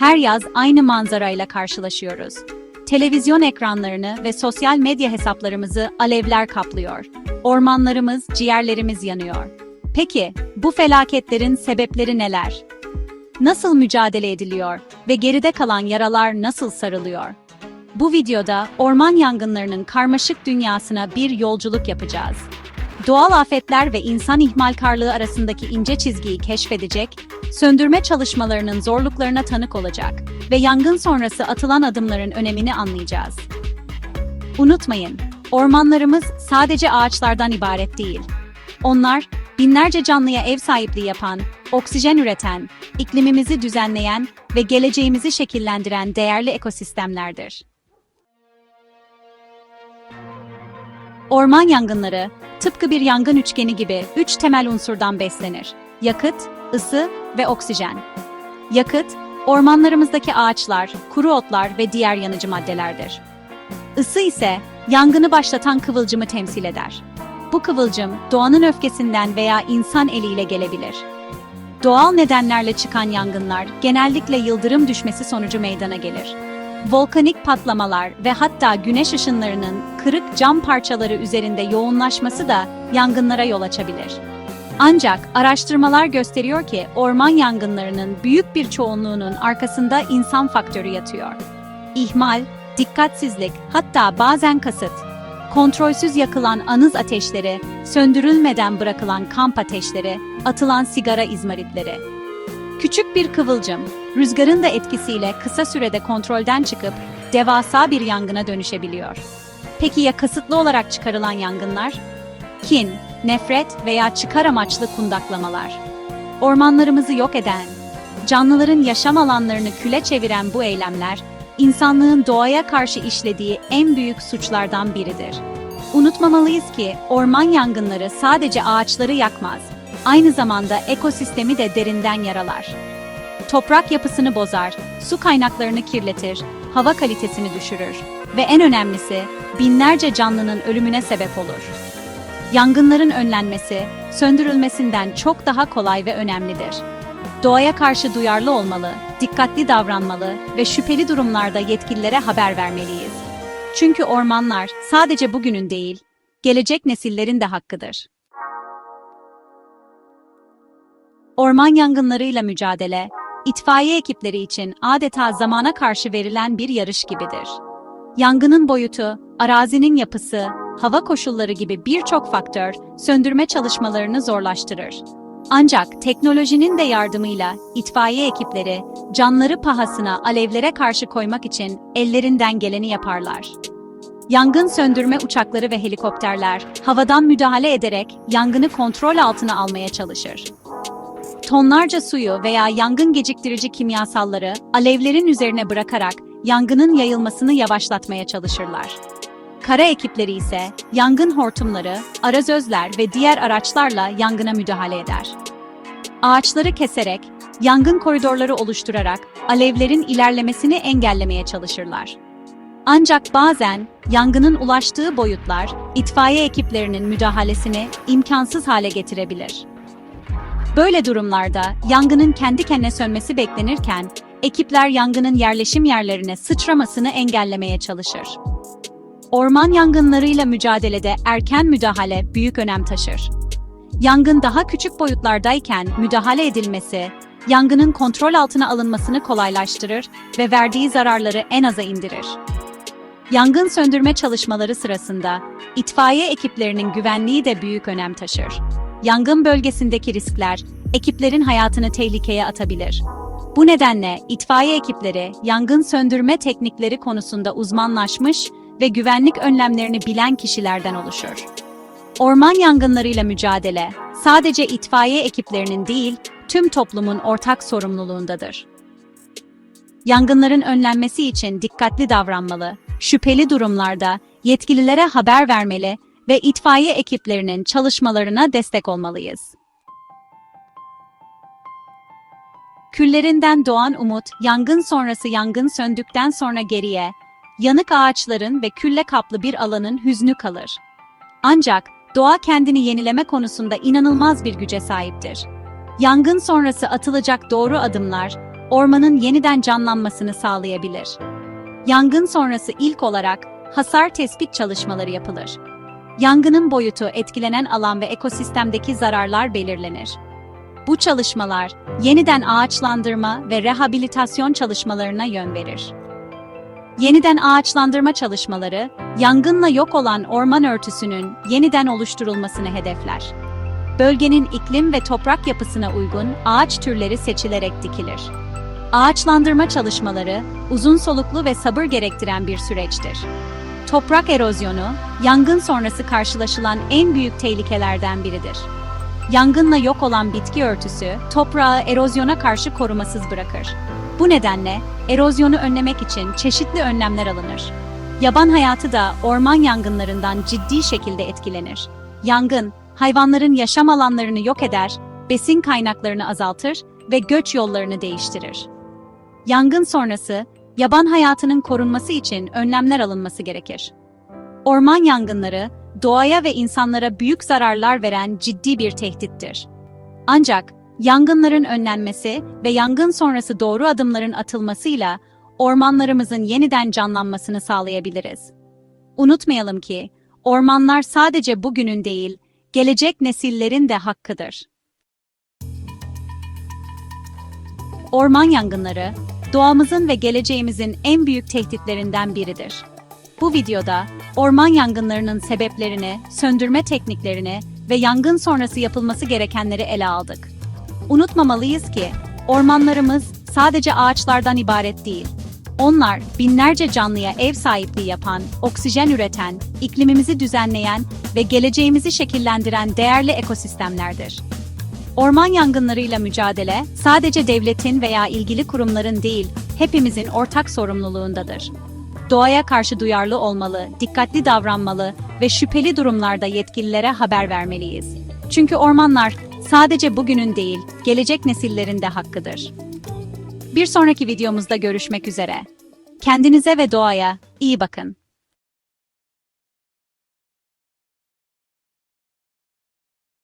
Her yaz aynı manzarayla karşılaşıyoruz. Televizyon ekranlarını ve sosyal medya hesaplarımızı alevler kaplıyor. Ormanlarımız, ciğerlerimiz yanıyor. Peki, bu felaketlerin sebepleri neler? Nasıl mücadele ediliyor ve geride kalan yaralar nasıl sarılıyor? Bu videoda orman yangınlarının karmaşık dünyasına bir yolculuk yapacağız. Doğal afetler ve insan ihmalkarlığı arasındaki ince çizgiyi keşfedecek, söndürme çalışmalarının zorluklarına tanık olacak ve yangın sonrası atılan adımların önemini anlayacağız. Unutmayın, ormanlarımız sadece ağaçlardan ibaret değil. Onlar, binlerce canlıya ev sahipliği yapan, oksijen üreten, iklimimizi düzenleyen ve geleceğimizi şekillendiren değerli ekosistemlerdir. Orman yangınları, tıpkı bir yangın üçgeni gibi üç temel unsurdan beslenir. Yakıt, ısı ve oksijen. Yakıt, ormanlarımızdaki ağaçlar, kuru otlar ve diğer yanıcı maddelerdir. Isı ise yangını başlatan kıvılcımı temsil eder. Bu kıvılcım doğanın öfkesinden veya insan eliyle gelebilir. Doğal nedenlerle çıkan yangınlar genellikle yıldırım düşmesi sonucu meydana gelir. Volkanik patlamalar ve hatta güneş ışınlarının kırık cam parçaları üzerinde yoğunlaşması da yangınlara yol açabilir. Ancak araştırmalar gösteriyor ki orman yangınlarının büyük bir çoğunluğunun arkasında insan faktörü yatıyor. İhmal, dikkatsizlik, hatta bazen kasıt. Kontrolsüz yakılan anız ateşleri, söndürülmeden bırakılan kamp ateşleri, atılan sigara izmaritleri. Küçük bir kıvılcım, rüzgarın da etkisiyle kısa sürede kontrolden çıkıp devasa bir yangına dönüşebiliyor. Peki ya kasıtlı olarak çıkarılan yangınlar? Kin, nefret veya çıkar amaçlı kundaklamalar. Ormanlarımızı yok eden, canlıların yaşam alanlarını küle çeviren bu eylemler, insanlığın doğaya karşı işlediği en büyük suçlardan biridir. Unutmamalıyız ki orman yangınları sadece ağaçları yakmaz, aynı zamanda ekosistemi de derinden yaralar. Toprak yapısını bozar, su kaynaklarını kirletir, hava kalitesini düşürür ve en önemlisi binlerce canlının ölümüne sebep olur. Yangınların önlenmesi, söndürülmesinden çok daha kolay ve önemlidir. Doğaya karşı duyarlı olmalı, dikkatli davranmalı ve şüpheli durumlarda yetkililere haber vermeliyiz. Çünkü ormanlar sadece bugünün değil, gelecek nesillerin de hakkıdır. Orman yangınlarıyla mücadele, itfaiye ekipleri için adeta zamana karşı verilen bir yarış gibidir. Yangının boyutu, arazinin yapısı, hava koşulları gibi birçok faktör söndürme çalışmalarını zorlaştırır. Ancak teknolojinin de yardımıyla itfaiye ekipleri canları pahasına alevlere karşı koymak için ellerinden geleni yaparlar. Yangın söndürme uçakları ve helikopterler havadan müdahale ederek yangını kontrol altına almaya çalışır. Tonlarca suyu veya yangın geciktirici kimyasalları alevlerin üzerine bırakarak yangının yayılmasını yavaşlatmaya çalışırlar. Kara ekipleri ise yangın hortumları, arazözler ve diğer araçlarla yangına müdahale eder. Ağaçları keserek, yangın koridorları oluşturarak alevlerin ilerlemesini engellemeye çalışırlar. Ancak bazen yangının ulaştığı boyutlar itfaiye ekiplerinin müdahalesini imkansız hale getirebilir. Böyle durumlarda yangının kendi kendine sönmesi beklenirken ekipler yangının yerleşim yerlerine sıçramasını engellemeye çalışır. Orman yangınlarıyla mücadelede erken müdahale büyük önem taşır. Yangın daha küçük boyutlardayken müdahale edilmesi, yangının kontrol altına alınmasını kolaylaştırır ve verdiği zararları en aza indirir. Yangın söndürme çalışmaları sırasında itfaiye ekiplerinin güvenliği de büyük önem taşır. Yangın bölgesindeki riskler ekiplerin hayatını tehlikeye atabilir. Bu nedenle itfaiye ekipleri yangın söndürme teknikleri konusunda uzmanlaşmış ve güvenlik önlemlerini bilen kişilerden oluşur. Orman yangınlarıyla mücadele sadece itfaiye ekiplerinin değil, tüm toplumun ortak sorumluluğundadır. Yangınların önlenmesi için dikkatli davranmalı, şüpheli durumlarda yetkililere haber vermeli ve itfaiye ekiplerinin çalışmalarına destek olmalıyız. Küllerinden doğan umut, yangın sonrası yangın söndükten sonra geriye, yanık ağaçların ve külle kaplı bir alanın hüznü kalır. Ancak doğa kendini yenileme konusunda inanılmaz bir güce sahiptir. Yangın sonrası atılacak doğru adımlar, ormanın yeniden canlanmasını sağlayabilir. Yangın sonrası ilk olarak hasar tespit çalışmaları yapılır. Yangının boyutu, etkilenen alan ve ekosistemdeki zararlar belirlenir. Bu çalışmalar yeniden ağaçlandırma ve rehabilitasyon çalışmalarına yön verir. Yeniden ağaçlandırma çalışmaları, yangınla yok olan orman örtüsünün yeniden oluşturulmasını hedefler. Bölgenin iklim ve toprak yapısına uygun ağaç türleri seçilerek dikilir. Ağaçlandırma çalışmaları uzun soluklu ve sabır gerektiren bir süreçtir. Toprak erozyonu, yangın sonrası karşılaşılan en büyük tehlikelerden biridir. Yangınla yok olan bitki örtüsü, toprağı erozyona karşı korumasız bırakır. Bu nedenle erozyonu önlemek için çeşitli önlemler alınır. Yaban hayatı da orman yangınlarından ciddi şekilde etkilenir. Yangın, hayvanların yaşam alanlarını yok eder, besin kaynaklarını azaltır ve göç yollarını değiştirir. Yangın sonrası, yaban hayatının korunması için önlemler alınması gerekir. Orman yangınları, doğaya ve insanlara büyük zararlar veren ciddi bir tehdittir. Ancak yangınların önlenmesi ve yangın sonrası doğru adımların atılmasıyla ormanlarımızın yeniden canlanmasını sağlayabiliriz. Unutmayalım ki, ormanlar sadece bugünün değil, gelecek nesillerin de hakkıdır. Orman yangınları, doğamızın ve geleceğimizin en büyük tehditlerinden biridir. Bu videoda orman yangınlarının sebeplerini, söndürme tekniklerini ve yangın sonrası yapılması gerekenleri ele aldık. Unutmamalıyız ki ormanlarımız sadece ağaçlardan ibaret değil. Onlar binlerce canlıya ev sahipliği yapan, oksijen üreten, iklimimizi düzenleyen ve geleceğimizi şekillendiren değerli ekosistemlerdir. Orman yangınlarıyla mücadele sadece devletin veya ilgili kurumların değil, hepimizin ortak sorumluluğundadır. Doğaya karşı duyarlı olmalı, dikkatli davranmalı ve şüpheli durumlarda yetkililere haber vermeliyiz. Çünkü ormanlar sadece bugünün değil, gelecek nesillerin de hakkıdır. Bir sonraki videomuzda görüşmek üzere. Kendinize ve doğaya iyi bakın.